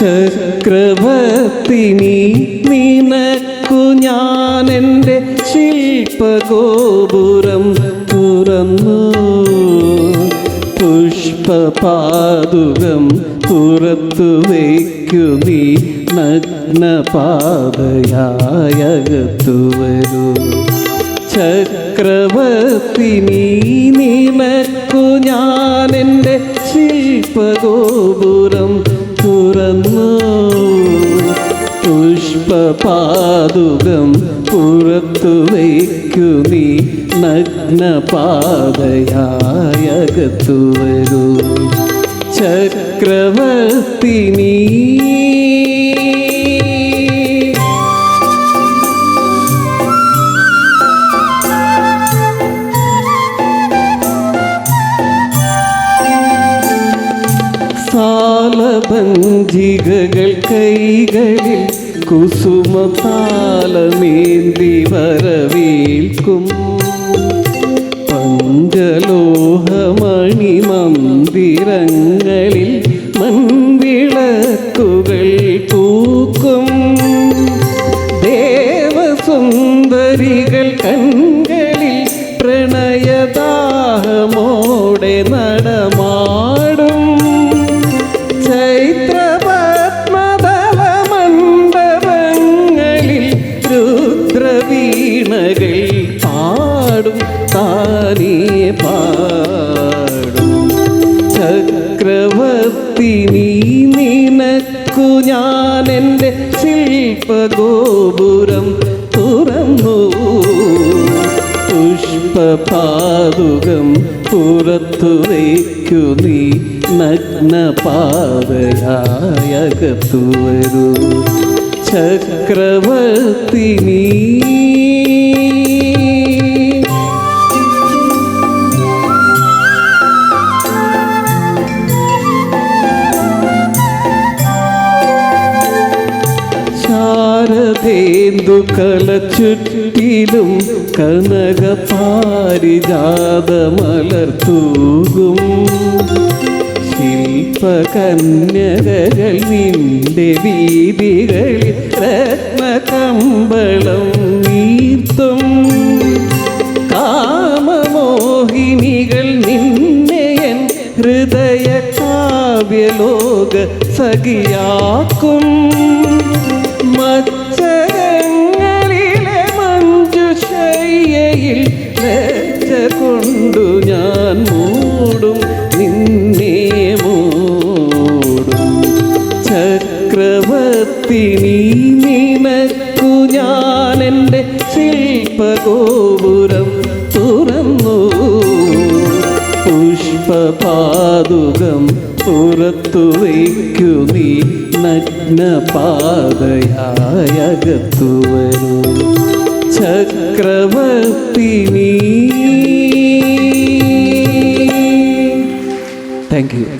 ചക്രവർത്തിനി നിനക്കു ഞാൻ എന്റെ ശില്പഗോപുരം തുറന്നു. പുഷ്പപാതുകം പുറത്തു വയ്ക്കു നീ നഗ്നപാതയായകത്തു വരൂ. ചക്രവർത്തിനി നിനക്കു ഞാൻ എന്റെ ശില്പഗോപുരം തുറന്നു. പുഷ്പപാതുകം പുറത്തു വയ്ക്കു നീ. നഗ്നപാതയായകത്തു വരൂ. ചക്രവർത്തിനി സാലഭഞ്ജികകൾ കൈകളിൽ കുസുമതാലമേന്തി വരവേൽക്കും പഞ്ചലോഹമണി മന്ദിരങ്ങളിൽ മൺവിളക്കുകൾ പൂക്കും. ദേവസുന്ദരികൾ കണ്ണുകളിൽ പ്രണയദാഹമോടെ നടമാടും ചക്രവർത്തിനി നിനക്കു ഞാൻ എന്റെ ശില്പഗോപുരം തുറന്നു. പുഷ്പാതുകം പുറത്തു വയ്ക്കു നീ നഗ്നപാതയായകത്തു വരൂ. ചക്രവർത്തിനി ശാരദേന്ദു കലച്ചുറ്റിലും കനക പാരിജാതമലർത്തൂകും. ശില്പകന്യകകൾ നിന്റെ വീതികളിൽ രത്നകമ്പളം നീർത്തും കാമമോഹിനികൾ നിന്നെയൻ ഹൃദയ കാവ്യലോക സഖിയാക്കും കൊണ്ടു ഞാൻ മൂടും നിന്നെ മൂടും. ചക്രവർത്തിനി നിനക്കു ഞാൻ എന്റെ ശില്പഗോപുരം തുറന്നു. പുഷ്പപാതുകം പുറത്തു വയ്ക്കു നീ നഗ്നപാതയായകത്തു വരൂ. ചക്രവർത്തിനി. Thank you